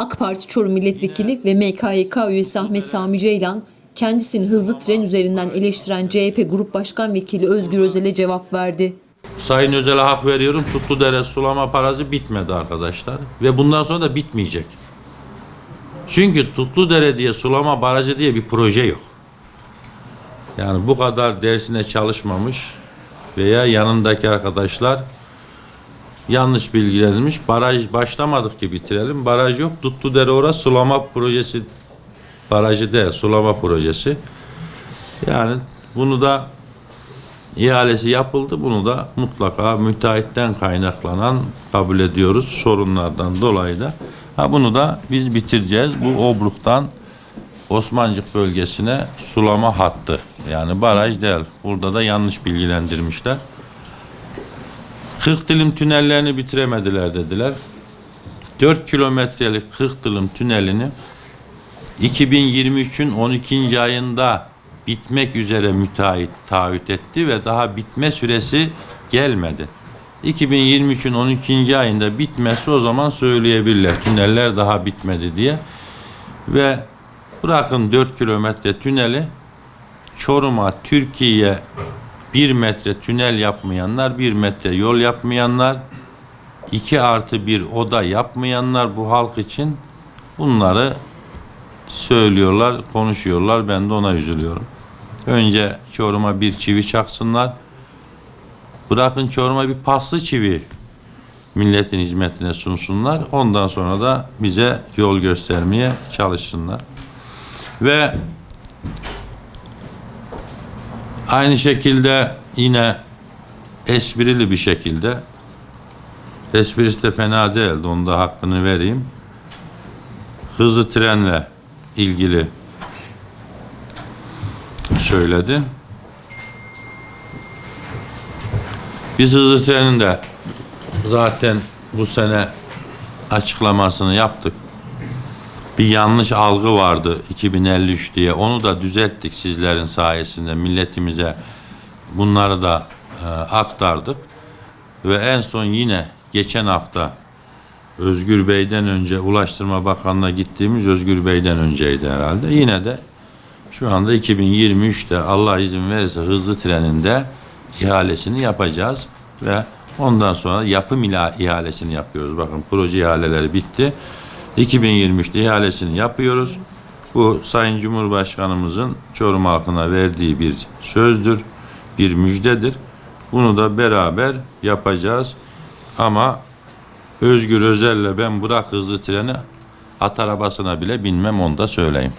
AK Parti Çorum Milletvekili ve MKYK üyesi Ahmet Sami Ceylan, kendisini hızlı tren üzerinden eleştiren CHP Grup Başkan Vekili Özgür Özel'e cevap verdi. Sayın Özel'e hak veriyorum. Tutludere sulama parası bitmedi arkadaşlar. Ve bundan sonra da bitmeyecek. Çünkü Tutludere diye sulama barajı diye bir proje yok. Yani bu kadar dersine çalışmamış veya yanındaki arkadaşlar yanlış bilgilenmiş. Baraj başlamadık ki bitirelim. Baraj yok. Tutludere orası sulama projesi barajı değil, sulama projesi. Yani bunu da ihalesi yapıldı. Bunu da mutlaka müteahhitten kaynaklanan kabul ediyoruz sorunlardan dolayı da. Ha bunu da biz bitireceğiz. Bu Obruk'tan Osmancık bölgesine sulama hattı. Yani baraj değil. Burada da yanlış bilgilendirmişler. 40 dilim tünellerini bitiremediler dediler. 4 kilometrelik 40 dilim tünelini 2023'ün 12. ayında bitmek üzere müteahhit taahhüt etti ve daha bitme süresi gelmedi. 2023'ün 12. ayında bitmesi o zaman söyleyebilirler. Tüneller daha bitmedi diye. Ve bırakın 4 kilometre tüneli Çorum'a, Türkiye'ye 1 metre tünel yapmayanlar, 1 metre yol yapmayanlar, 2 artı 1 oda yapmayanlar bu halk için bunları söylüyorlar, konuşuyorlar. Ben de ona üzülüyorum. Önce Çorum'a bir çivi çaksınlar. Bırakın Çorum'a bir paslı çivi milletin hizmetine sunsunlar. Ondan sonra da bize yol göstermeye çalışsınlar. Ve aynı şekilde yine esprili bir şekilde esprisi de fena değildi. Onun da hakkını vereyim. Hızlı trenle ilgili söyledi. Biz hızlı trenin de zaten bu sene açıklamasını yaptık. Bir yanlış algı vardı 2053 diye. Onu da düzelttik sizlerin sayesinde milletimize bunları da e, aktardık. Ve en son yine geçen hafta Özgür Bey'den önce Ulaştırma Bakanlığı'na gittiğimiz Özgür Bey'den önceydi herhalde. Yine de şu anda 2023'te Allah izin verirse hızlı treninde ihalesini yapacağız ve ondan sonra yapım ihalesini yapıyoruz. Bakın proje ihaleleri bitti. 2023'te ihalesini yapıyoruz. Bu Sayın Cumhurbaşkanımızın Çorum halkına verdiği bir sözdür, bir müjdedir. Bunu da beraber yapacağız. Ama Özgür Özel'le ben bırak hızlı treni at arabasına bile binmem onu da söyleyeyim.